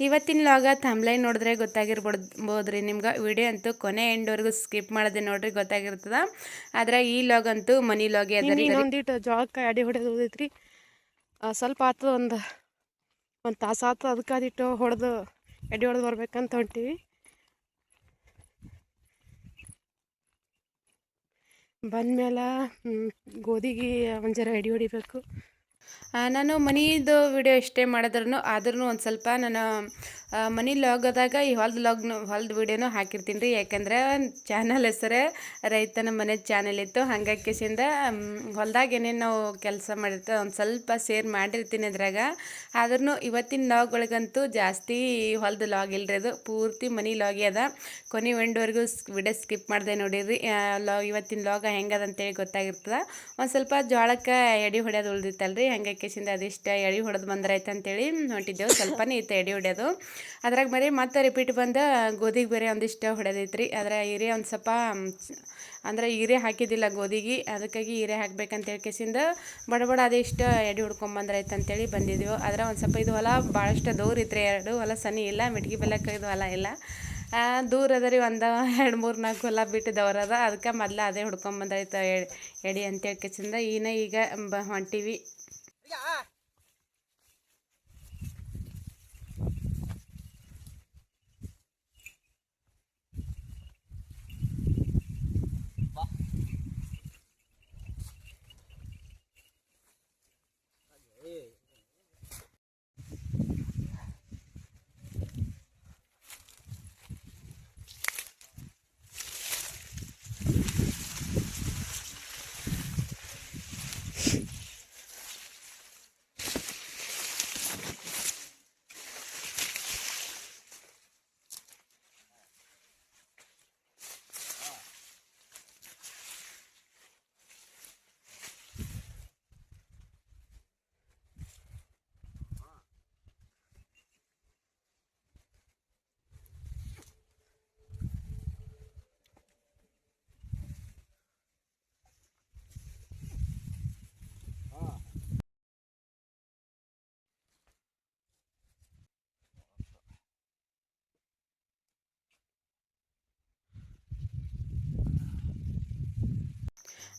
ಇವತ್ತಿನ ಲಾಗ ತಂಬ್ಲೈನ್ ನೋಡಿದ್ರೆ ಗೊತ್ತಾಗಿರ್ಬೋದು ರೀ ನಿಮ್ಗೆ ವಿಡಿಯೋ ಅಂತೂ ಕೊನೆ ಎಂಡ್ವರೆಗೂ ಸ್ಕಿಪ್ ಮಾಡೋದೆ ನೋಡ್ರಿ ಗೊತ್ತಾಗಿರ್ತದ. ಆದ್ರೆ ಈ ಲಾಗ್ ಅಂತೂ ಮನಿ ಲಾಗೆ ಅದ ರೀ ಇನ್ನೊಂದಿಟ್ಟು ಜೋಳಕ್ಕೆ ಎಡೆ ಹೊಡೆದು ಉಳಿದೈತ್ರಿ ಸ್ವಲ್ಪ ಆತದ ಒಂದು ಒಂದು ತಾಸು ಆತದ ಅದಕ್ಕೆ ಅದಿಟ್ಟು ಹೊಡೆದು ಎಡಿ ಹೊಡೆದು ಬರ್ಬೇಕಂತ ಹೊಂಟೀವಿ. ಬಂದ್ಮೇಲೆ ಗೋಧಿಗೆ ಒಂದು ಜರ ಎಡಿ ಹೊಡಿಬೇಕು. ನಾನು ಮನೀದು ವಿಡಿಯೋ ಇಷ್ಟೇ ಮಾಡಿದ್ರು ಆದ್ರೂ ಒಂದು ಸ್ವಲ್ಪ ನಾನು ಮನಿ ಲಾಗ್ ಆದಾಗ ಈ ಹೊಲ್ದ ಲಾಗ್ನು ಹೊಲ್ದ ವೀಡಿಯೋನು ಹಾಕಿರ್ತೀನಿ ರೀ. ಯಾಕಂದ್ರೆ ಚಾನಲ್ ಹೆಸರೇ ರೈತನ ಮನೆ ಚಾನಲ್ ಇತ್ತು. ಹಂಗಾಕಿಸಿಂದ ಕಿಸಿಂದ ಹೊಲ್ದಾಗ ಏನೇನು ನಾವು ಕೆಲಸ ಮಾಡಿರ್ತೇವೆ, ಒಂದು ಸ್ವಲ್ಪ ಸೇರ್ ಮಾಡಿರ್ತೀನಿ ಅದ್ರಾಗ. ಆದ್ರೂ ಇವತ್ತಿನ ಲಾಗ್ಗಳಿಗಂತೂ ಜಾಸ್ತಿ ಹೊಲ್ದ ಲಾಗ್ ಇಲ್ಲರಿ ಅದು. ಪೂರ್ತಿ ಮನಿ ಲಾಗೇ ಅದ. ಕೊನೆ ಎಂಡ್ವರೆಗೂ ವಿಡಿಯೋ ಸ್ಕಿಪ್ ಮಾಡಿದೆ ನೋಡಿರಿ. ಲಾಗ್ ಇವತ್ತಿನ ಲಾಗ ಹೆಂಗದ ಅಂತೇಳಿ ಗೊತ್ತಾಗಿರ್ತದ. ಒಂದು ಸ್ವಲ್ಪ ಜೋಳಕ್ಕೆ ಎಡಿ ಹೊಡೆಯೋದು ಉಳಿದಿತ್ತಲ್ರಿ. ಹಂಗಾಗಿ ಕಿಸಿಂದ ಅದಿಷ್ಟ ಎಡೆ ಹೊಡೆದು ಬಂದ್ರಾಯ್ತು ಅಂತೇಳಿ ಹೊಂಟಿದ್ದೆವು. ಸ್ವಲ್ಪನೇ ಇತ್ತು ಎಡೆ ಹೊಡ್ಯೋದು. ಅದ್ರಾಗ ಬರೀ ಮತ್ತೆ ರಿಪೀಟ್ ಬಂದ ಗೋಧಿಗೆ ಬೇರೆ ಒಂದಿಷ್ಟ ಹೊಡೆದೈತ್ರಿ ಅದರ ಹೀರೆ ಒಂದು ಸ್ವಲ್ಪ, ಅಂದ್ರೆ ಹೀರೆ ಹಾಕಿದ್ದಿಲ್ಲ ಗೋಧಿಗೆ, ಅದಕ್ಕಾಗಿ ಹೀರೆ ಹಾಕ್ಬೇಕಂತ ಹೇಳ್ಕೇಸಿಂದ ಬಡ ಬಡ ಅದಿಷ್ಟು ಎಡೆ ಹೊಡ್ಕೊಂಬಂದ್ರಾಯ್ತು ಅಂತೇಳಿ ಬಂದಿದ್ದೆವು. ಆದ್ರೆ ಒಂದು ಸ್ವಲ್ಪ ಇದು ಹೊಲ ಭಾಳಷ್ಟು ದೂರ ಇತ್ತು ಎರಡು, ಹೊಲ ಸನಿ ಇಲ್ಲ, ಮಿಟ್ಗಿ ಬೆಲ್ಲಕ್ಕೆ ಇದು ಹೊಲ ಇಲ್ಲ. ದೂರ ಅದ ರೀ ಒಂದು ಎರಡು ಮೂರು ನಾಲ್ಕು ಹೊಲ ಬಿಟ್ಟು ಅದ. ಅದಕ್ಕೆ ಮೊದ್ಲು ಅದೇ ಹುಡ್ಕೊಂಬಂದಾಯ್ತು ಎಡಿ ಅಂತೇಳಿ ಕೇಸಿಂದ ಈನ ಈಗ ಬ ಹೊಂಟೀವಿ. Yeah.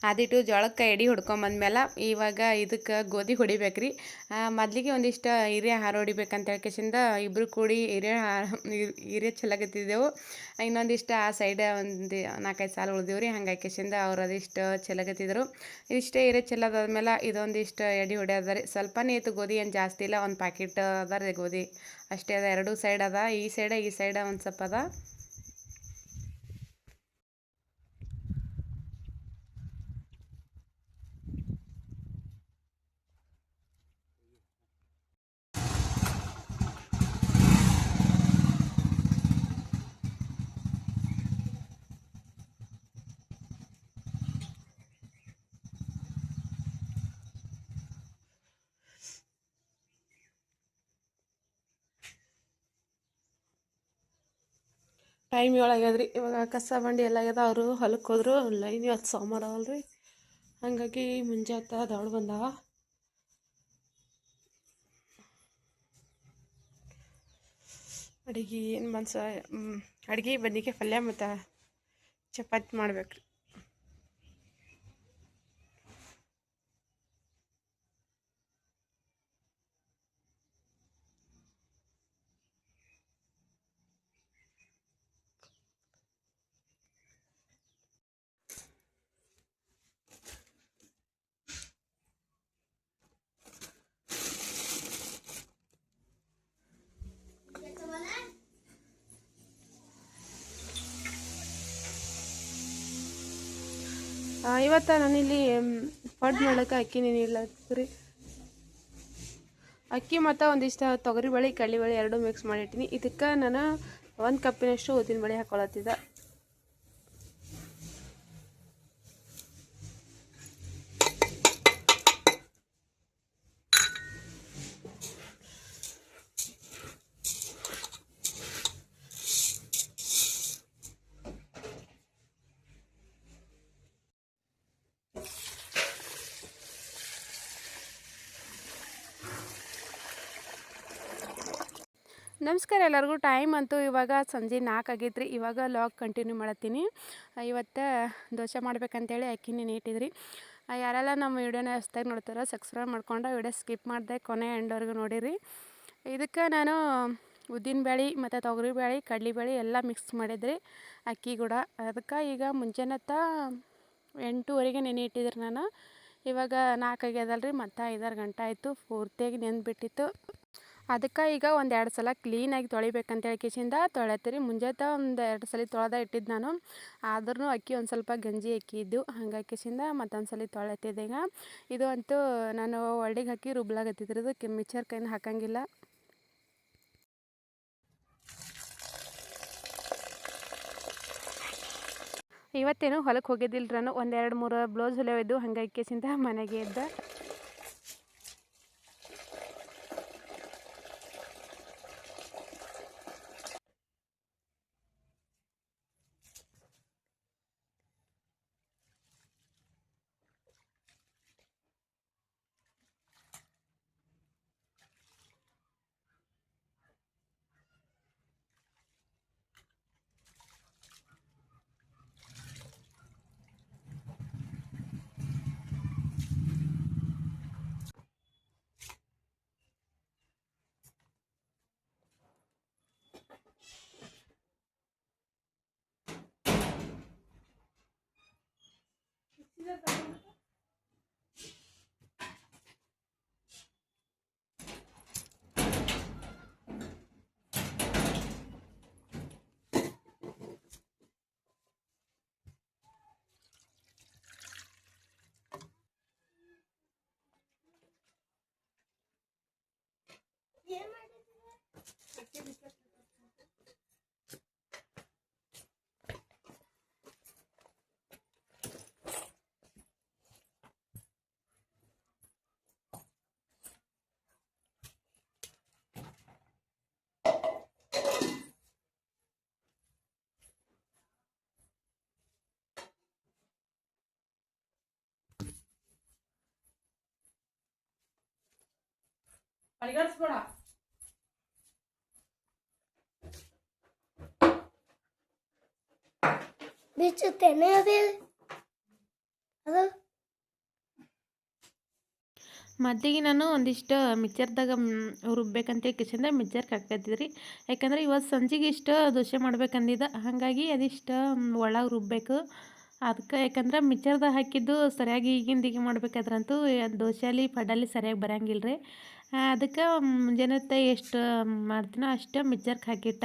ಅದಿಟ್ಟು ಜೋಳಕ್ಕೆ ಎಡಿ ಹೊಡ್ಕೊಂಬಂದ್ಮೇಲೆ ಇವಾಗ ಇದಕ್ಕೆ ಗೋಧಿ ಹೊಡಿಬೇಕ್ರಿ. ಮೊದ್ಲಿಗೆ ಒಂದಿಷ್ಟು ಹಿರಿಯ ಹಾರ ಹೊಡಿಬೇಕಂತ ಹೇಳ್ಕೇಸಿಂದ ಇಬ್ಬರು ಕೂಡಿ ಹಿರೇ ಹಿರಿಯ ಚೆಲ್ಲಕತ್ತಿದ್ದೆವು ಇನ್ನೊಂದಿಷ್ಟು ಆ ಸೈಡ ಒಂದು ನಾಲ್ಕೈದು ಸಾಲು ಉಳಿದೇವು ರೀ ಹಂಗೆ ಕೇಶಿಂದ ಅವ್ರು ಅದಿಷ್ಟು ಚೆಲ್ಲಗತ್ತಿದ್ರು ಇಷ್ಟೇ ಹಿರಿಯ ಚೆಲ್ಲೋದಾದ್ಮೇಲೆ ಇದೊಂದಿಷ್ಟು ಎಡಿ ಹೊಡ್ಯೋದ ರೀ ಸ್ವಲ್ಪನೇ ಇತ್ತು ಗೋಧಿ ಏನು ಜಾಸ್ತಿ ಇಲ್ಲ. ಒಂದು ಪ್ಯಾಕೆಟ್ ಅದ ರೀ ಗೋಧಿ. ಅಷ್ಟೇ ಅದ. ಎರಡೂ ಸೈಡ್ ಅದ. ಈ ಸೈಡ ಈ ಸೈಡ ಒಂದು ಸ್ವಲ್ಪ ಅದ. ಟೈಮ್ ಏಳಾಗ್ಯದ್ರಿ ಇವಾಗ ಕಸ, ಬಂಡಿ ಎಲ್ಲ ಆಗ್ಯದ, ಅವರು ಹೊಲಕ್ಕೆ ಹೋದ್ರು. ಲೈನ್ ಇವತ್ತು ಸೋಮವಾರ ಅಲ್ರಿ. ಹಾಗಾಗಿ ಮುಂಜಾತ ದೌಡ್ ಬಂದಾವ. ಅಡಿಗೆ ಏನು ಮನ್ಸ ಅಡುಗೆ ಬಂದಿಗೆ ಪಲ್ಯ ಮತ್ತು ಚಪಾತಿ ಮಾಡ್ಬೇಕು ರೀ ಇವತ್ತು ನಾನಿಲ್ಲಿ ಪಡ್ ಮಾಡಕ್ಕೆ ಅಕ್ಕಿ ನೆನಿಲ್ಲ ರೀ ಅಕ್ಕಿ ಮತ್ತು ಒಂದಿಷ್ಟು ತೊಗರಿಬೇಳೆ ಬೇಳೆ ಎರಡೂ ಮಿಕ್ಸ್ ಮಾಡಿಟ್ಟಿನಿ. ಇದಕ್ಕೆ ನಾನು ಒಂದು ಕಪ್ಪಿನಷ್ಟು ಉದ್ದಿನ ಬೇಳೆ ಹಾಕೊಳತ್ತಿದ್ದ. ನಮಸ್ಕಾರ ಎಲ್ಲರಿಗೂ. ಟೈಮ್ ಅಂತೂ ಇವಾಗ ಸಂಜೆ ನಾಲ್ಕು ಆಗೈತ್ರಿ. ಇವಾಗ ಲಾಗ್ ಕಂಟಿನ್ಯೂ ಮಾಡತ್ತೀನಿ. ಇವತ್ತು ದೋಸೆ ಮಾಡ್ಬೇಕಂತೇಳಿ ಅಕ್ಕಿನೇ ನೀಟಿದ್ರಿ ಯಾರೆಲ್ಲ ನಮ್ಮ ವಿಡಿಯೋನ ಹೊಸ್ದಾಗಿ ನೋಡ್ತಾರೋ ಸಬ್ಸ್ಕ್ರೈಬ್ ಮಾಡ್ಕೊಂಡು ವಿಡಿಯೋ ಸ್ಕಿಪ್ ಮಾಡಿದೆ ಕೊನೆ ಎಂಡ್ವರೆಗೂ ನೋಡಿರಿ. ಇದಕ್ಕೆ ನಾನು ಉದ್ದಿನ ಬೇಳೆ ಮತ್ತು ತೊಗರಿ ಬೇಳೆ ಕಡ್ಲಿ ಬೇಳೆ ಎಲ್ಲ ಮಿಕ್ಸ್ ಮಾಡಿದ್ರಿ, ಅಕ್ಕಿ ಕೂಡ ಅದಕ್ಕೆ ಈಗ ಮುಂಜಾನೆತ್ತ ಎಂಟೂವರೆಗೆ ನೆನೆ ಇಟ್ಟಿದ್ರಿ ನಾನು. ಇವಾಗ ನಾಲ್ಕು ಆಗ್ಯದಲ್ರಿ, ಮತ್ತು ಐದಾರು ಗಂಟೆ ಆಯಿತು. ಪೂರ್ತಿಯಾಗಿ ನೆಂದ್ಬಿಟ್ಟಿತ್ತು ಅದಕ್ಕೆ ಈಗ ಒಂದು ಎರಡು ಸಲ ಕ್ಲೀನಾಗಿ ತೊಳಿಬೇಕಂತೇಳಿ ಕಿಶಿಂದ ತೊಳೆತೀರಿ. ಮುಂಜಾನೆ ಒಂದು ಎರಡು ಸಲ ತೊಳೆದ ಇಟ್ಟಿದ್ದು ನಾನು. ಆದ್ರೂ ಅಕ್ಕಿ ಒಂದು ಸ್ವಲ್ಪ ಗಂಜಿ ಅಕ್ಕಿ ಇದ್ದು ಹಂಗೆ ಕಿಶಿಂದ ಮತ್ತೊಂದು ಸಲ ತೊಳೆತಿದ್ದೆ ಈಗ. ಇದು ಅಂತೂ ನಾನು ಒಳ್ಳಿಗೆ ಹಾಕಿ ರುಬ್ಲಾಗತ್ತಿದ್ರೆ. ಇದು ಮಿಕ್ಸರ್ ಕೈನ ಹಾಕಂಗಿಲ್ಲ. ಇವತ್ತೇನು ಹೊಲಕ್ಕೆ ಹೋಗಿದ್ದಿಲ್ಲ ನಾನು. ಒಂದೆರಡು ಮೂರು ಬ್ಲೌಸ್ ಹೊಲೆಯೋದು ಹಂಗೆ ಕಿಶಿಂದ ಮನೆಗೆ ಇದ್ದ Yeah, my ಅಡಿಗಾಡ್ಸ್ಬೇಡ ಬಿಚ್ಚುತ್ತೇನೆ ಅದೇ. ಅದು? ಮದ್ದಿಗೆ ನಾನು ಒಂದಿಷ್ಟು ಮಿಕ್ಸರ್ದಾಗ ರುಬ್ಬೇಕಂತ ಕಿಚನ್ದಾಗ ಮಿಕ್ಸರ್ಗೆ ಹಾಕತ್ತಿದ್ರಿ ಯಾಕಂದ್ರೆ ಇವತ್ತು ಸಂಜೆಗೆ ಇಷ್ಟು ದೋಸೆ ಮಾಡ್ಬೇಕಂದಿದ್ದ. ಹಾಗಾಗಿ ಅದಿಷ್ಟು ಒಳಗೆ ರುಬ್ಬೇಕು. ಅದಕ್ಕೆ ಯಾಕಂದ್ರೆ ಮಿಕ್ಸರ್ದಾಗ ಹಾಕಿದ್ದು ಸರಿಯಾಗಿ ಈಗಿಂದ ಈಗ ಮಾಡ್ಬೇಕಾದ್ರಂತೂ ದೋಸೆಲಿ ಪಡ್ಡಲ್ಲಿ ಸರಿಯಾಗಿ ಬರಂಗಿಲ್ಲ ರೀ ಅದಕ್ಕೆ ಮುಂಜಾನೆ ಹೊತ್ತು ಎಷ್ಟು ಮಾಡ್ತೀನೋ ಅಷ್ಟು ಮಿಕ್ಸರ್ಗೆ ಹಾಕಿಟ್ಟ.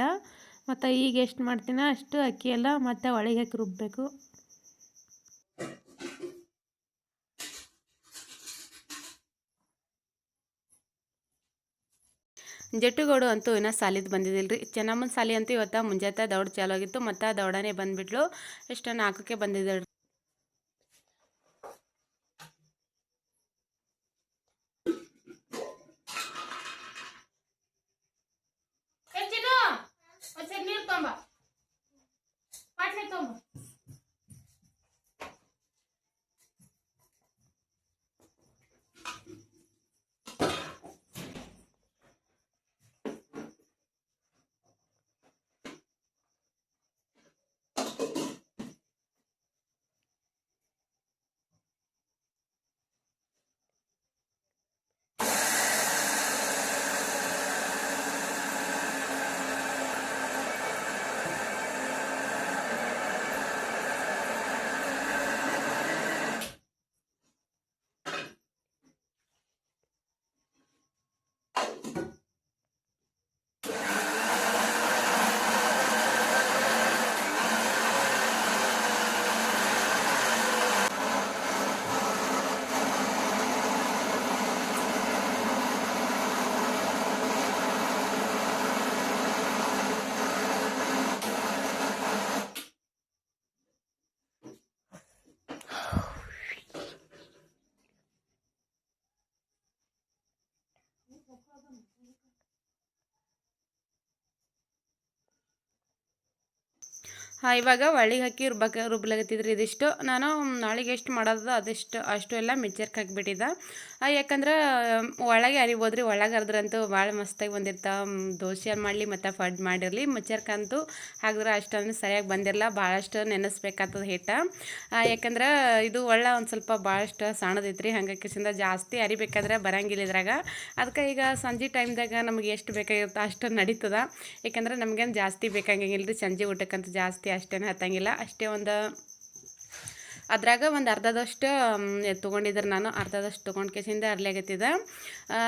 ಮತ್ತು ಈಗ ಎಷ್ಟು ಮಾಡ್ತೀನೋ ಅಷ್ಟು ಅಕ್ಕಿ ಎಲ್ಲ ಮತ್ತು ಒಳಗೆ ಹಾಕಿ ರುಬ್ಬಬೇಕು ಜಟ್ಟುಗೋಡು ಅಂತೂ ಇನ್ನೂ ಸಾಲಿದ್ ಬಂದಿದ್ದಿಲ್ಲ ರೀ ಚೆನ್ನಮ್ಮನ ಸಾಲಿ ಅಂತೂ ಇವತ್ತು ಮುಂಜಾನೆ ದೌಡ್ ಚಾಲು ಆಗಿತ್ತು. ಮತ್ತು ದೌಡನೇ ಬಂದುಬಿಟ್ಲು. ಎಷ್ಟು ನಾಲ್ಕಕ್ಕೆ ಬಂದಿದ್ದಾಳೆ ಹಾಂ, ಇವಾಗ ಒಳ್ಳಿಗೆ ಹಾಕಿ ರುಬ್ಬಕ್ಕೆ ರುಬ್ಲಾಗತ್ತಿದ್ರಿ ಇದಿಷ್ಟು. ನಾನು ನಾಳೆಗೆ ಎಷ್ಟು ಮಾಡೋದು ಅದೆಷ್ಟು ಅಷ್ಟು ಎಲ್ಲ ಮಿಕ್ಸರ್ಗೆ ಹಾಕಿಬಿಟ್ಟಿದ್ದೆ ಯಾಕಂದ್ರೆ, ಒಳಗೆ ಅರಿಬೋದ್ರಿ ಒಳಗೆ ಅರ್ದ್ರಂತೂ ಭಾಳ ಮಸ್ತಾಗಿ ಬಂದಿರ್ತಾವೆ ದೋಸೆ ಮಾಡಲಿ, ಮತ್ತು ಫಡ್ ಮಾಡಿರಲಿ. ಮಿಕ್ಚರ್ಕಂತೂ ಹಾಕಿದ್ರೆ ಅಷ್ಟೊಂದು ಸರಿಯಾಗಿ ಬಂದಿರಲ್ಲ ಭಾಳಷ್ಟು ನೆನೆಸ್ಬೇಕಾಗ್ತದೆ ಹಿಟ್ಟು. ಯಾಕಂದ್ರೆ, ಇದು ಒಳ್ಳೆ ಒಂದು ಸ್ವಲ್ಪ ಭಾಳಷ್ಟು ಸಣ್ಣದೈತ್ರಿ. ರೀ ಹಂಗಾಗಿ ಕಿಸಿಂದ ಜಾಸ್ತಿ ಅರಿಬೇಕಾದ್ರೆ ಬರಂಗಿಲ್ಲ ಇದ್ರಾಗ. ಅದಕ್ಕೆ ಈಗ ಸಂಜೆ ಟೈಮ್ದಾಗ ನಮಗೆ ಎಷ್ಟು ಬೇಕಾಗಿರುತ್ತೋ ಅಷ್ಟು ನಡೀತದ. ಯಾಕಂದ್ರೆ ನಮಗೇನು ಜಾಸ್ತಿ ಬೇಕಾಗಿಲ್ಲ ಸಂಜೆ ಊಟಕ್ಕಂತೂ ಜಾಸ್ತಿ ಅಷ್ಟೇನು ಹತ್ತಂಗಿಲ್ಲ ಅಷ್ಟೇ ಒಂದು ಅದ್ರಾಗ ಒಂದು ಅರ್ಧದಷ್ಟು ತೊಗೊಂಡಿದ್ರೆ ನಾನು. ಅರ್ಧದಷ್ಟು ತೊಗೊಂಡು ಕೇಸಿಂದ ಅರ್ಲಾಗತ್ತಿದೆ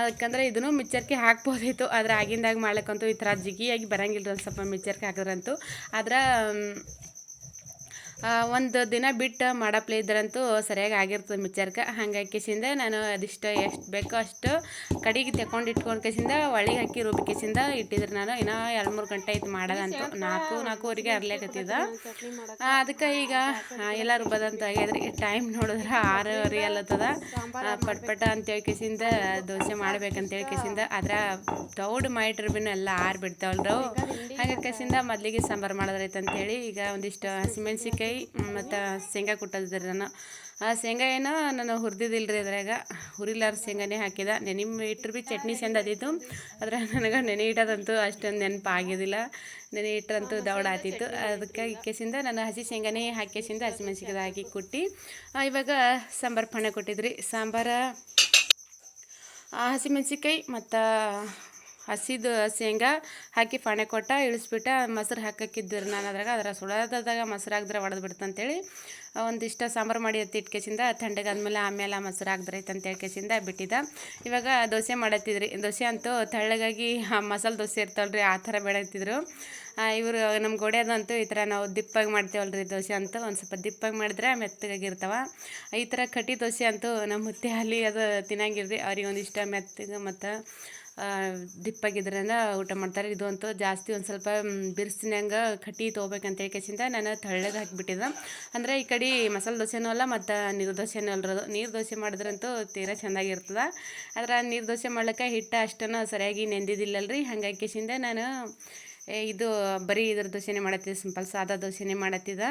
ಯಾಕಂದ್ರೆ ಇದನ್ನು ಮಿಕ್ಚರ್ಗೆ ಹಾಕ್ಬೋದಿತ್ತು ಆದ್ರೆ ಆಗಿಂದಾಗ ಮಾಡ್ಲಿಕ್ಕಂತೂ ಈ ಥರ ಜಿಗಿಯಾಗಿ ಬರಂಗಿಲ್ಲ ಒಂದು ಸ್ವಲ್ಪ ಮಿಕ್ಚರ್ಗೆ ಹಾಕಿದ್ರಂತೂ. ಆದ್ರೆ ಒಂದು ದಿನ ಬಿಟ್ಟು ಮಾಡಪ್ಲೆ ಇದ್ರಂತೂ ಸರಿಯಾಗಿ ಆಗಿರ್ತದೆ ಮಿಚ್ಚರ್ಕ. ಹಂಗಾಗಿ ಕೇಸಿಂದ ನಾನು ಅದಿಷ್ಟು ಎಷ್ಟು ಬೇಕೋ ಅಷ್ಟು ಕಡೆಗೆ ತಗೊಂಡು ಇಟ್ಕೊಂಡು ಕೇಸಿಂದ ಒಳಗೆ ಹಾಕಿ ರುಬ್ಬಿ ಇಟ್ಟಿದ್ರು ನಾನು. ಇನ್ನೂ ಎರಡು ಮೂರು ಗಂಟೆ ಆಯ್ತು ಮಾಡೋದಂತೂ ನಾಲ್ಕು, ನಾಲ್ಕೂವರೆಗೆ ಅರ್ಲೇಕತ್ತಿದ ಅದಕ್ಕೆ ಈಗ ಎಲ್ಲ ರುಬ್ಬದಂತ ಆಗ್ಯದ್ರಿ ಟೈಮ್ ನೋಡಿದ್ರೆ ಆರೂವರೆ ಅಲ್ಲತ್ತದ. ಪಟ್ ಪಟ ಅಂತೇಳಿ ಕೇಸಿಂದ ದೋಸೆ ಮಾಡ್ಬೇಕಂತೇಳಿ ಕೇಸಿಂದ ಅದ್ರ ದೌಡ್ ಮಾಡಿಟ್ರೆ ಬಿನ್ನು ಎಲ್ಲ ಆರು ಬಿಡ್ತಾವಲ್ರು. ಹಾಗೆ ಕೇಸಿಂದ ಮೊದಲಿಗೆ ಸಾಂಬಾರು ಮಾಡೋದ್ರೈತೆ ಅಂತೇಳಿ ಈಗ ಒಂದಿಷ್ಟು ಹಸಿಮೆಣ್ಸಿಕಾಯಿ ಮತ್ತು ಶೇಂಗಾ ಕುಟ್ಟದ್ರಿ ನಾನು ಆ ಶೇಂಗಾ ಏನೋ ನಾನು ಹುರಿದಿದ್ದಿಲ್ಲ ರೀ ಅದ್ರಾಗ ಹುರಿಲಾರ ಶೇಂಗಾನೇ ಹಾಕಿದ ನೆನೆ ಇಟ್ಟರು ಭೀ ಚಟ್ನಿ ಚೆಂದ ಆದಿತ್ತು ಅದ್ರ ನನಗೆ ನೆನೆ ಇಟ್ಟದಂತೂ ಅಷ್ಟೊಂದು ನೆನಪು ಆಗಿದ್ದಿಲ್ಲ ನೆನೆ ಇಟ್ಟರಂತೂ ದೌಡ ಆತಿತ್ತು ಅದಕ್ಕೆ ಇಕ್ಕೆಸಿಂದ ನಾನು ಹಸಿ ಶೇಂಗಾನೇ ಹಾಕಿಸಿಂದ ಹಸಿಮೆಣ್ಸಿಕಾಯಿ ಹಾಕಿ ಕುಟ್ಟಿ ಇವಾಗ ಸಾಂಬಾರು ಪಣೆ ಕೊಟ್ಟಿದ್ರಿ ಸಾಂಬಾರು ಹಸಿಮೆಣ್ಸಿಕಾಯಿ ಮತ್ತು ಹಸಿದು ಶೇಂಗಾ ಹಾಕಿ ಫಾಣೆ ಕೊಟ್ಟ ಇಳಿಸ್ಬಿಟ್ಟು ಮೊಸರು ಹಾಕಕ್ಕಿದ್ದರು ನಾನು ಅದ್ರಾಗ. ಅದರ ಸುಳೋದಾಗ ಮೊಸರು ಹಾಕಿದ್ರೆ ಒಡೆದು ಬಿಡ್ತು ಅಂತೇಳಿ ಒಂದಿಷ್ಟು ಸಾಂಬಾರು ಮಾಡಿ ಎತ್ತಿ ಇಟ್ಕೇಸಿಂದ ಆದಮೇಲೆ ಆಮೇಲೆ ಆ ಮೊಸರು ಹಾಕ್ದ್ರೈತೆ ಅಂತ ಹೇಳ್ಕೇಸಿಂದ ಬಿಟ್ಟಿದ್ದ. ಇವಾಗ ದೋಸೆ ಮಾಡತ್ತಿದ್ರಿ. ದೋಸೆ ಅಂತೂ ಆ ಮಸಾಲೆ ದೋಸೆ ಇರ್ತಾವಲ್ರಿ ಆ ಥರ ಬೆಳೆತಿದ್ರು ಇವರು ನಮ್ಮ ಗೋಡೆದಂತೂ ಈ ಥರ ನಾವು ದಿಪ್ಪಾಗಿ ಮಾಡ್ತೇವಲ್ರಿ ದೋಸೆ ಅಂತೂ ಒಂದು ಸ್ವಲ್ಪ ದಿಪ್ಪಾಗಿ ಮಾಡಿದ್ರೆ ಮೆತ್ತಗಾಗಿರ್ತಾವೆ. ಈ ಥರ ಕಟ್ಟಿ ದೋಸೆ ಅಂತೂ ನಮ್ಮ ಮುತ್ತೆ ಅಲ್ಲಿ ಅದು ತಿನ್ನಂಗಿಲ್ರಿ. ಅವ್ರಿಗೆ ಒಂದಿಷ್ಟ ಮೆತ್ತಗೆ ಮತ್ತು ದಿಪ್ಪಾಗಿದ್ರಿಂದ ಊಟ ಮಾಡ್ತಾರೆ. ಇದು ಅಂತೂ ಜಾಸ್ತಿ ಒಂದು ಸ್ವಲ್ಪ ಬಿರ್ಸಿನಂಗೆ ಕಟ್ಟಿ ತೊಗೋಬೇಕಂತ ಹೇಳ್ಕೇಸಿಂದ ನಾನು ತಳ್ಳಗೆ ಹಾಕಿಬಿಟ್ಟಿದ್ದೆ. ಅಂದರೆ ಈ ಕಡೆ ಮಸಾಲೆ ದೋಸೆನೂ ಅಲ್ಲ, ಮತ್ತು ನೀರು ದೋಸೆನೂ ಅಲ್ರದು ನೀರು ದೋಸೆ ಮಾಡಿದ್ರಂತೂ ತೀರಾ ಚೆಂದಾಗಿರ್ತದೆ. ಆದ್ರೆ ನೀರು ದೋಸೆ ಮಾಡ್ಲಿಕ್ಕೆ ಹಿಟ್ಟು ಅಷ್ಟನ್ನು ಸರಿಯಾಗಿ ನೆಂದಿದ್ದಿಲ್ಲಲ್ರಿ. ಹಂಗಾಗಿ ಕೇಸಿಂದ ನಾನು ಇದು ಬರೀ ಇದ್ರ ದೋಸೆನೇ ಮಾಡತ್ತಿದ್ದೆ ಸಿಂಪಲ್ ಸಾದಾ ದೋಸೆನೇ ಮಾಡತ್ತಿದ್ದೆ.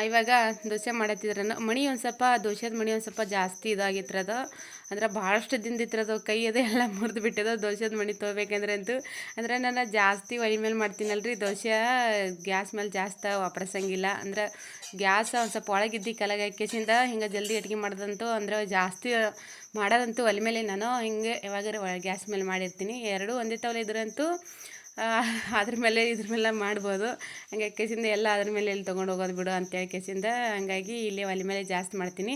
ಇವಾಗ ದೋಸೆ ಮಾಡತ್ತಿದ್ರ ಮಣಿ ಒಂದು ಸ್ವಲ್ಪ ದೋಸೆದ ಮಣಿ ಒಂದು ಸ್ವಲ್ಪ ಜಾಸ್ತಿ ಇದಾಗಿತ್ತು ಅದು ಅಂದ್ರೆ ಭಾಳಷ್ಟು ದಿನದಿತ್ತು ಅದು ಕೈ ಅದು ಎಲ್ಲ ಮುರಿದು ಬಿಟ್ಟಿದ್ದು ದೋಸೆದ ಮಣಿ ತೊಗೋಬೇಕಂದ್ರೆ ಅಂತೂ. ಅಂದ್ರೆ ನಾನು ಜಾಸ್ತಿ ಒಲೆ ಮೇಲೆ ಮಾಡ್ತೀನಲ್ರಿ, ದೋಸೆ ಗ್ಯಾಸ್ ಮೇಲೆ ಜಾಸ್ತಿ ವಾಪರ್ಸಂಗಿಲ್ಲ. ಅಂದ್ರೆ ಗ್ಯಾಸ್ ಒಂದು ಸ್ವಲ್ಪ ಒಳಗಿದ್ದು ಕಲಗ ಹಾಕಿಸಿಂದ ಹಿಂಗೆ ಜಲ್ದಿ ಅಡುಗೆ ಮಾಡ್ದಂತೂ ಅಂದ್ರೆ ಜಾಸ್ತಿ ಮಾಡೋದಂತೂ ಒಲೆ ಮೇಲೆ ನಾನು ಹಿಂಗೆ ಯಾವಾಗಾರ ಗ್ಯಾಸ್ ಮೇಲೆ ಮಾಡಿರ್ತೀನಿ. ಎರಡೂ ಒಂದೇ ತವಲೆ ಇದ್ರಂತೂ ಅದ್ರ ಮೇಲೆ, ಇದ್ರ ಮೇಲೆ ಮಾಡ್ಬೋದು. ಹಂಗೆ ಕೇಸಿಂದ ಎಲ್ಲ ಅದ್ರ ಮೇಲೆ ಇಲ್ಲಿ ತೊಗೊಂಡು ಹೋಗೋದು ಬಿಡು ಅಂತೇಳಿ ಕೇಸಿಂದ ಹಂಗಾಗಿ ಇಲ್ಲಿ ಒಲೆ ಮೇಲೆ ಜಾಸ್ತಿ ಮಾಡ್ತೀನಿ.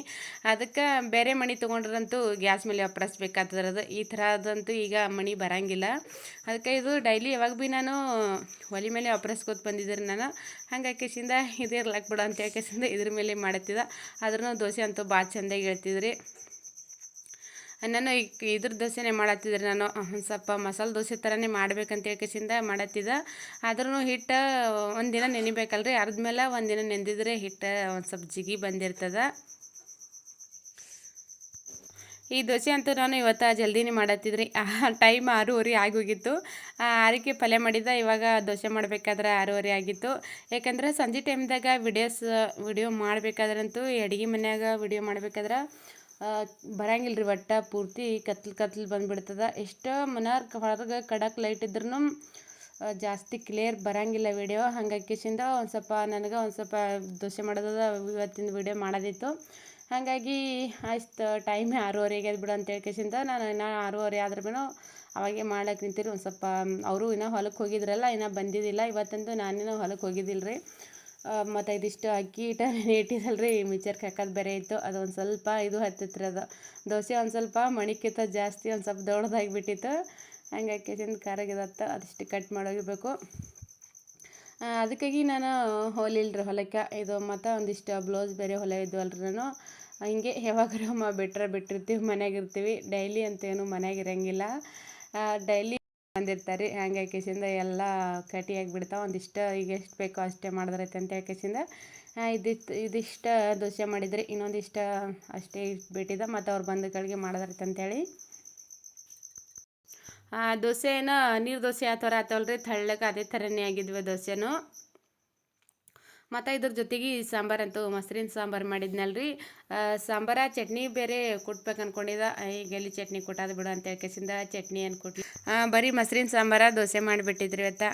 ಅದಕ್ಕೆ ಬೇರೆ ಮಣಿ ತೊಗೊಂಡ್ರಂತೂ ಗ್ಯಾಸ್ ಮೇಲೆ ಒಪ್ಪರಿಸ್ಬೇಕಾದ್ರದು ಈ ಥರದಂತೂ ಈಗ ಮಣಿ ಬರಂಗಿಲ್ಲ. ಅದಕ್ಕೆ ಇದು ಡೈಲಿ ಯಾವಾಗ ಭೀ ನಾನು ಒಲೆ ಮೇಲೆ ಒಪ್ಪರಿಸ್ಕೋತ ಬಂದಿದ್ದೆ ನಾನು. ಹಂಗೆ ಕೇಸಿಂದ ಇದೇ ಇರ್ಲಾಕ್ ಬಿಡು ಅಂತೇಳಿ ಕೇಸಿಂದ ಇದ್ರ ಮೇಲೆ ಮಾಡತ್ತಿದ ಆದ್ರೂ ದೋಸೆ ಅಂತೂ ಭಾಳ ಚೆಂದಾಗಿ ಹೇಳ್ತಿದ್ರಿ. ನಾನು ಈ ಇದ್ರ ದೋಸೆನೇ ಮಾಡತ್ತಿದ್ರೆ ನಾನು. ಸ್ವಲ್ಪ ಮಸಾಲೆ ದೋಸೆ ಥರನೇ ಮಾಡ್ಬೇಕಂತ ಹೇಳ್ಕೇಸಿಂದ ಮಾಡತ್ತಿದ್ದ. ಆದ್ರೂ ಹಿಟ್ಟು ಒಂದಿನ ನೆನಿಬೇಕಲ್ರಿ. ಅರ್ದ್ಮೇಲೆ ಒಂದಿನ ನೆಂದಿದ್ರೆ ಹಿಟ್ಟು ಒಂದು ಸ್ವಲ್ಪ ಜಿಗಿ ಬಂದಿರ್ತದೆ. ಈ ದೋಸೆ ಅಂತೂ ನಾನು ಇವತ್ತು ಜಲ್ದಿನೇ ಮಾಡತ್ತಿದ್ರಿ. ಟೈಮ್ ಆರೂವರೆ ಆಗೋಗಿತ್ತು. ಆರಕ್ಕೆ ಪಲ್ಯ ಮಾಡಿದ್ದ. ಇವಾಗ ದೋಸೆ ಮಾಡಬೇಕಾದ್ರೆ ಆರೂವರೆ ಆಗಿತ್ತು. ಯಾಕಂದ್ರೆ ಸಂಜೆ ಟೈಮ್ದಾಗ ವಿಡಿಯೋಸ್ ವಿಡಿಯೋ ಮಾಡಬೇಕಾದ್ರಂತೂ ಅಡುಗೆ ಮನ್ಯಾಗ ವಿಡಿಯೋ ಮಾಡ್ಬೇಕಾದ್ರೆ ಬರಂಗಿಲ್ಲ ರೀ ಒಟ್ಟು ಪೂರ್ತಿ ಕತ್ಲು ಕತ್ಲು ಬಂದ್ಬಿಡ್ತದೆ. ಎಷ್ಟು ಮನಾರ್ ಹೊರಗೆ ಕಡಕ್ ಲೈಟ್ ಇದ್ರೂ ಜಾಸ್ತಿ ಕ್ಲಿಯರ್ ಬರಂಗಿಲ್ಲ ವಿಡಿಯೋ ಹಂಗಾಗಿ ಕಿಶಿಂದ ಒಂದು ಸ್ವಲ್ಪ ನನಗೆ ಒಂದು ಸ್ವಲ್ಪ ದೋಸೆ ಮಾಡೋದದ ಇವತ್ತಿನ ವಿಡಿಯೋ ಮಾಡೋದಿತ್ತು. ಹಾಗಾಗಿ ಆಯ್ತು ಟೈಮ್ ಆರೂವರೆಗೆ ಬಿಡು ಅಂತ ಹೇಳ್ಕೇಶಿಂದ ನಾನು ಇನ್ನು ಆರೂವರೆ ಆದ್ರೆ ಬೇನು ಅವಾಗೆ ಮಾಡಕ್ಕೆ ನಿಂತಿರಿ. ಒಂದು ಸ್ವಲ್ಪ, ಅವರು ಇನ್ನೂ ಹೊಲಕ್ಕೆ ಹೋಗಿದ್ರಲ್ಲ, ಇನ್ನೂ ಬಂದಿದ್ದಿಲ್ಲ. ಇವತ್ತಂದು ನಾನಿನ್ನೂ ಹೊಲಕ್ಕೆ ಹೋಗಿದ್ದಿಲ್ಲ ರೀ ಮತ್ತು ಇದಿಷ್ಟು ಅಕ್ಕಿ ಹಿಟ್ಟ ಇಟ್ಟಿದ್ದಲ್ಲ ರೀ ಮಿಕ್ಚರ್ಗೆ ಹಾಕೋದು ಬೇರೆ ಇತ್ತು. ಅದು ಒಂದು ಸ್ವಲ್ಪ ಇದು ಹತ್ತಿತ್ತು ಅದು. ದೋಸೆ ಒಂದು ಸ್ವಲ್ಪ ಮಣಿಕ್ಕಿಂತ ಜಾಸ್ತಿ ಒಂದು ಸ್ವಲ್ಪ ದೊಡ್ಡದಾಗಿಬಿಟ್ಟಿತ್ತು ಹಂಗಾಗಿ ಕೆಸಿಂದ ಖಾರಾಗಿದತ್ತ ಅದಿಷ್ಟು ಕಟ್ ಮಾಡೋಗಿರ್ಬೇಕು. ಅದಕ್ಕಾಗಿ ನಾನು ಹೊಲಿಲ್ರಿ ಹೊಲಕ್ಕೆ. ಇದು ಮತ್ತು ಒಂದಿಷ್ಟು ಬ್ಲೌಸ್ ಬೇರೆ ಹೊಲ ಇದ್ವಲ್ರಿ ನಾನು. ಹಿಂಗೆ ಅಮ್ಮ ಬಿಟ್ರೆ ಬಿಟ್ಟಿರ್ತೀವಿ ಮನೆಯಾಗಿರ್ತೀವಿ ಡೈಲಿ ಅಂತೇನು ಮನ್ಯಾಗ ಇರಂಗಿಲ್ಲ. ಡೈಲಿ ಬಂದಿರ್ತಾರೆ ರೀ ಹ್ಯಾಂಗೆ ಕೇಸಿಂದ ಎಲ್ಲ ಕಟ್ಟಿಯಾಗಿ ಬಿಡ್ತಾವೆ ಒಂದಿಷ್ಟು ಈಗ ಎಷ್ಟು ಬೇಕೋ ಅಷ್ಟೇ ಮಾಡಿದ್ರೈತೆ ಅಂತ ಹೇಳಿ ಕೇಸಿಂದ ಇದಿತ್ತು ಇದಿಷ್ಟು ದೋಸೆ ಮಾಡಿದ್ರಿ ಇನ್ನೊಂದಿಷ್ಟು ಅಷ್ಟೇ ಬಿಟ್ಟಿದ್ದ ಮತ್ತು ಅವ್ರು ಬಂದ ಮಾಡಿದ್ರೈತೆ ಅಂತೇಳಿ ದೋಸೆ ಏನೋ ನೀರು ದೋಸೆ ಆ ಥರ ಆತವಲ್ಲ ರೀ ತಳ್ಳಕ್ಕೆ ಅದೇ ಥರನೇ ಆಗಿದ್ವಿ ದೋಸೆನೂ. ಮತ್ತು ಇದ್ರ ಜೊತೆಗೆ ಸಾಂಬಾರಂತೂ ಮೊಸರಿನ ಸಾಂಬಾರು ಮಾಡಿದ್ನಲ್ಲ ರೀ ಸಾಂಬಾರ ಚಟ್ನಿ ಬೇರೆ ಕುಟ್ಬೇಕು ಅಂದ್ಕೊಂಡಿದ್ದ ಈಗ ಎಲ್ಲಿ ಚಟ್ನಿ ಕೊಟ್ಟದು ಬಿಡು ಅಂತ ಹೇಳ್ಕೆಸಿಂದ ಚಟ್ನಿ ಏನು ಕೊಟ್ಲಿ ಬರೀ ಮೊಸರಿನ ಸಾಂಬಾರ, ದೋಸೆ ಮಾಡಿಬಿಟ್ಟಿದ್ರಿ ಇವತ್ತು.